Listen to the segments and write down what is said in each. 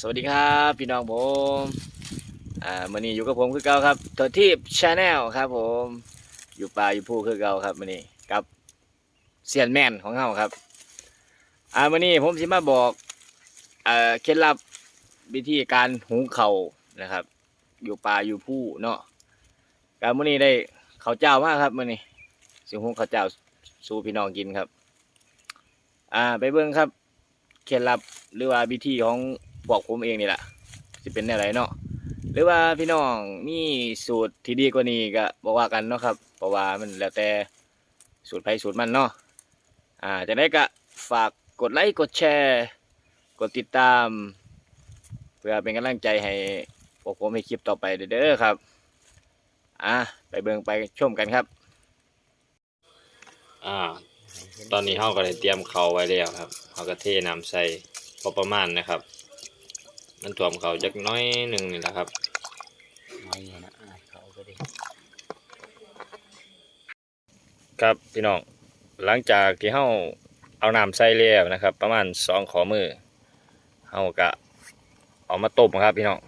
สวัสดีครับพี่น้องผมอ่ามื่อนี้อยู่กับผมคือเก่าครับตัวทีบชาแนลครับผมอยู่ป่าอยู่ภูคือเก่าครับมื่อนี้กับเซียนแมนของเราครับอ่ามื่อนี้ผมสิมาบอกเอ่อเคล็ดลับวิธีการหุงเข่านะครับ อยู่ป่าอยู่ภูเนาะการมื่อนี้ได้เข้าเจ้ามากครับมื่อนี้สิหุงข้าเจ้าสู่พี่น้องกินครับ อ่าไปเบิ่งครับเคล็ดลับหรือว่าวิธีของ พวกผมเองนี่แหละสิเป็นอะไรเนาะหรือว่าพี่น้องมีสูตรที่ดีกว่านี้ก็บอกว่ากันเนาะครับเพราะว่ามันแล้วแต่สูตรไผสูตรมันเนาะอ่าจากนั้นก็ฝากกดไลค์กดแชร์กดติดตาม เพื่อเป็นกำลังใจให้พวกผมให้คลิปต่อไปเด้อครับอ่าไปเบิ่งไปชมกันครับ อ่า ตอนนี้เฮาก็ได้เตรียมเขาไว้แล้วครับเฮาก็เทน้ำใส่พอประมาณนะครับ มันท่วมเขาจักน้อยหนึ่งนี่แหละครับไม่นะอ่าเขาก็ได้ครับพี่น้องหลังจากที่เฮาเอาน้ำใส่แล้วนะครับ ประมาณสองขอมือเฮาก็เอามาต้มครับ พี่น้อง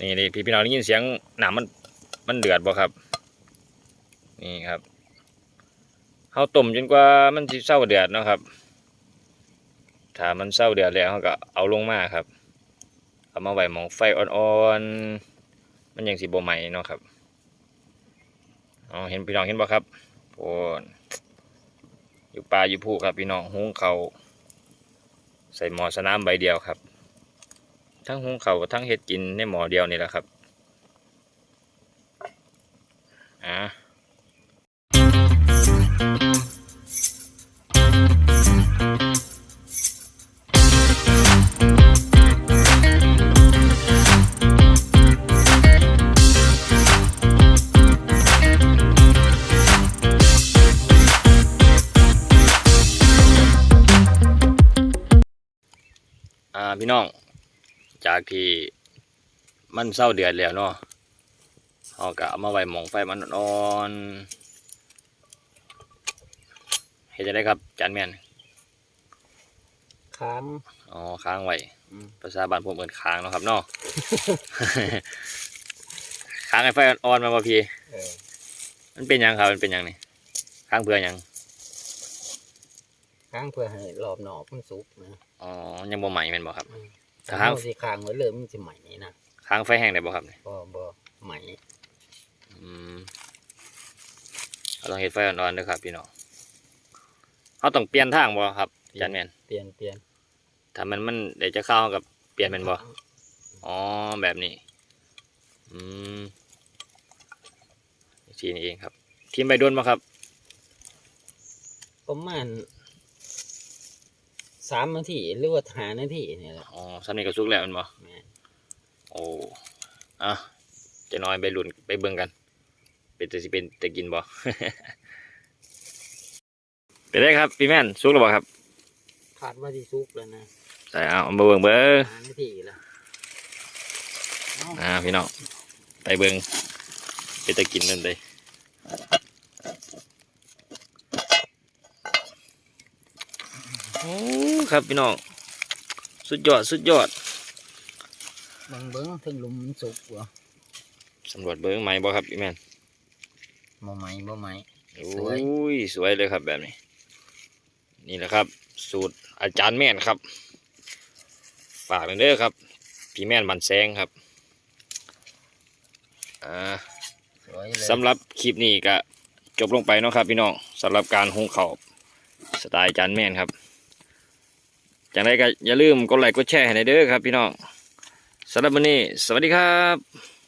นี่นี่พี่พี่น้องได้ยินเสียงน้ำมันมันเดือดบ่ครับ นี่ครับเฮาต้มจนกว่ามันสิเศร้าเดือดนะครับถ้ามันเศร้าเดือดแล้วเฮาก็เอาลงมาครับ เอามาไว้หมองไฟอ่อนๆ มันยังสิบ่ไหม้เนาะครับอ๋อเห็นพี่น้องเห็นบ่ครับโอ้นอยู่ป่าอยู่ภูครับพี่น้องหุงเขาใส่หมอสนามใบเดียวครับ ทั้งหุงเขาทั้งเฮ็ดกินในหมอเดียวนี่แหละครับอ่า พี่น้อง จากที่มันเศร้าเดือดแล้วเนาะเอากะเอามาไว้หมองไฟมันอ่อนๆเห็นจะได้ครับจานแม่นค้างอ๋อค้างไว้อืมภาษาบ้านผมเอินค้างเนาะครับเนาะค้างไอ้ไฟอ่อนๆมาบ่พี่เออมันเป็นหยังครับมันเป็นหยังนี่ค้างเพื่อหยัง ค้างเพื่อให้รอบนอกมันสุกนะอ๋อยังบ่ใหม่แม่นบ่ครับ ถ้าค้างเราสิค้างไว้เลยมันจะใหม่นี่นะค้างไฟแห้งได้บ่ครับนี่บ่บ่ใหม่อืมเราต้องเฮ็ดไฟอ่อนๆเด้อครับ พี่น้องเราต้องเปลี่ยนทางบ่ครับอาจารย์แม่นเปลี่ยนเปลี่ยนถ้ามันมันเดี๋ยวจะเข้ากับเปลี่ยนเป็นบ่ อ๋อแบบนี้ อืมทีนี้เองครับ ทีมใบดวนบ่ครับประมาณ สามนาทีหรือว่าหานาทีนี่แหละ อ๋อสำนี้ก็สุกแล้วแมันบ่แม่น โอ้อะจะน้อยไปลุ่นไปเบิ่งกัน เป็นจะสิเป็นจะกินบ่ เป็นได้ครับพี่แม่นสุกแล้วบ่ครับคาดว่าที่สุกแล้วนะใส่เอามาเบิ่งเบิ่งหานาทีแล้วเอาอ่าพี่น้องไปเบิ่งเป็นจะกินนั่นเลยโอ้ ครับพี่น้องสุดยอดสุดยอดเบิ่งเบิ่งถึงหลุมมันสุกบ่สำรวจเบิ่งไหมบ่ครับพี่แม่นบ่ไหมบ่ไหมโอ้สวยยสวยเลยครับแบบนี้ นี่แหละครับ สูตรอาจารย์แม่นครับ ฝากเลยเด้อครับ พี่แม่นบันแซงครับอ่าสวยเลยสำหรับคลิปนี้ก็จบลงไปเนาะครับ พี่น้องสำหรับการหุงข้าวสไตล์อาจารย์แม่นครับ จากนั้นก็อย่าลืมกดไลค์กดแชร์ให้ในเด้อครับพี่น้องสำหรับวันนี้ สวัสดีครับ